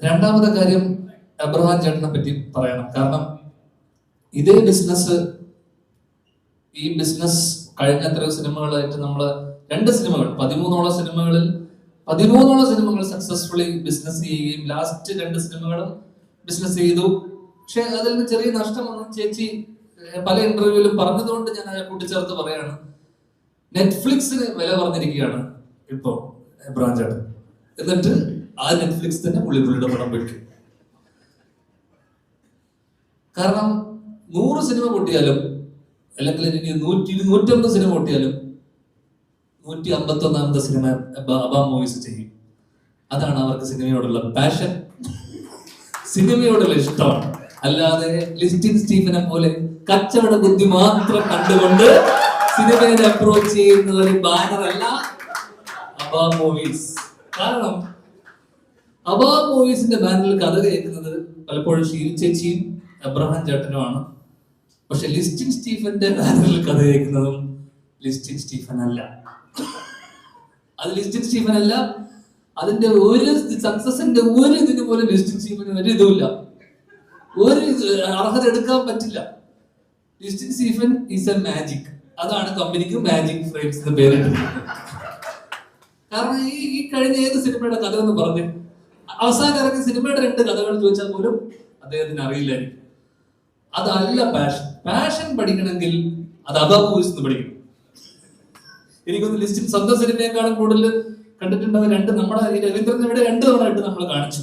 രണ്ടാമത്തെ കാര്യം അബ്രഹാം ചേട്ടനെ പറ്റി പറയണം. കാരണം ഇതേ ബിസിനസ് ഈ ബിസിനസ് കഴിഞ്ഞ എത്രയോ സിനിമകളായിട്ട് നമ്മൾ രണ്ട് സിനിമകൾ പതിമൂന്നോളം സിനിമകളിൽ പതിമൂന്നോളം സിനിമകൾ സക്സസ്ഫുള്ളി ബിസിനസ് ചെയ്യുകയും ലാസ്റ്റ് രണ്ട് സിനിമകൾ ബിസിനസ് ചെയ്തു. പക്ഷെ അതിൽ നിന്ന് ചെറിയ നഷ്ടം വന്നു ചേച്ചി പല ഇന്റർവ്യൂവിലും പറഞ്ഞതുകൊണ്ട് ഞാൻ അത് കൂട്ടിച്ചേർത്ത് പറയാണ്. നെറ്റ്ഫ്ലിക്സിന് വില പറഞ്ഞിരിക്കുകയാണ് ഇപ്പോ ബ്രാഞ്ചായിട്ട് എന്നിട്ട് ആ നെറ്റ്ഫ്ലിക്സ് തന്നെ പുള്ളി പുള്ളിയുടെ പടം വെക്കും. കാരണം നൂറ് സിനിമ പൊട്ടിയാലും അല്ലെങ്കിൽ എനിക്ക് നൂറ്റി നൂറ്റമ്പത് സിനിമ പൊട്ടിയാലും നൂറ്റി അമ്പത്തി ഒന്നാമത്തെ സിനിമ അബാം മൂവീസ് ചെയ്യും. അതാണ് അവർക്ക് സിനിമയോടുള്ള പാഷൻ സിനിമയോടുള്ള ഇഷ്ടം. അല്ലാതെ ലിസ്റ്റിൻ സ്റ്റീഫനെ പോലെ കച്ചവട ബുദ്ധി മാത്രം കണ്ടുകൊണ്ട് സിനിമയെ അപ്രോച്ച് ചെയ്യുന്ന ഒരു ബാനർ അല്ല അബാ മൂവീസ് കാരണം അബാ മൂവീസിന്റെ ബാനറിൽ കഥ കേൾക്കുന്നത് പലപ്പോഴും ഷീൽ ചേച്ചിയും എബ്രഹാം ചേട്ടനുമാണ് പക്ഷെ ലിസ്റ്റിൻ സ്റ്റീഫന്റെ ബാനറിൽ കഥ കേൾക്കുന്നതും ലിസ്റ്റിൻ സ്റ്റീഫൻ അല്ല. അത് ലിസ്റ്റിൻ സ്റ്റീഫൻ അല്ല. അതിന്റെ ഒരു സക്സസിന്റെ ഒരു ഇതിന് പോലും ലിസ്റ്റിൻ സ്റ്റീഫന് ഒരു ഇതുമില്ല ഒരു അർഹത എടുക്കാൻ പറ്റില്ല. Listin Stephen is a magic. അതാണ് കമ്പനിക്ക് മാജിക് ഫ്രെയിംസ് എന്ന് പേര് കാരണം ഈ ഈ കഴിഞ്ഞ ഏത് സിനിമയുടെ കഥ എന്ന് പറഞ്ഞു അവസാനം ഇറങ്ങിയ സിനിമയുടെ രണ്ട് കഥകൾ ചോദിച്ചാൽ പോലും അദ്ദേഹത്തിന് അറിയില്ലായിരിക്കും. അതല്ല പാഷൻ പാഷൻ പഠിക്കണമെങ്കിൽ അത് നിന്ന് പഠിക്കണം. എനിക്കൊന്ന് ലിസ്റ്റിൽ സ്വന്തം സിനിമയെക്കാളും കൂടുതൽ കണ്ടിട്ടുണ്ടാവും രണ്ട് നമ്മുടെ രവീന്ദ്രൻ ഇവിടെ രണ്ട് തവണ ആയിട്ട് നമ്മൾ കാണിച്ചു.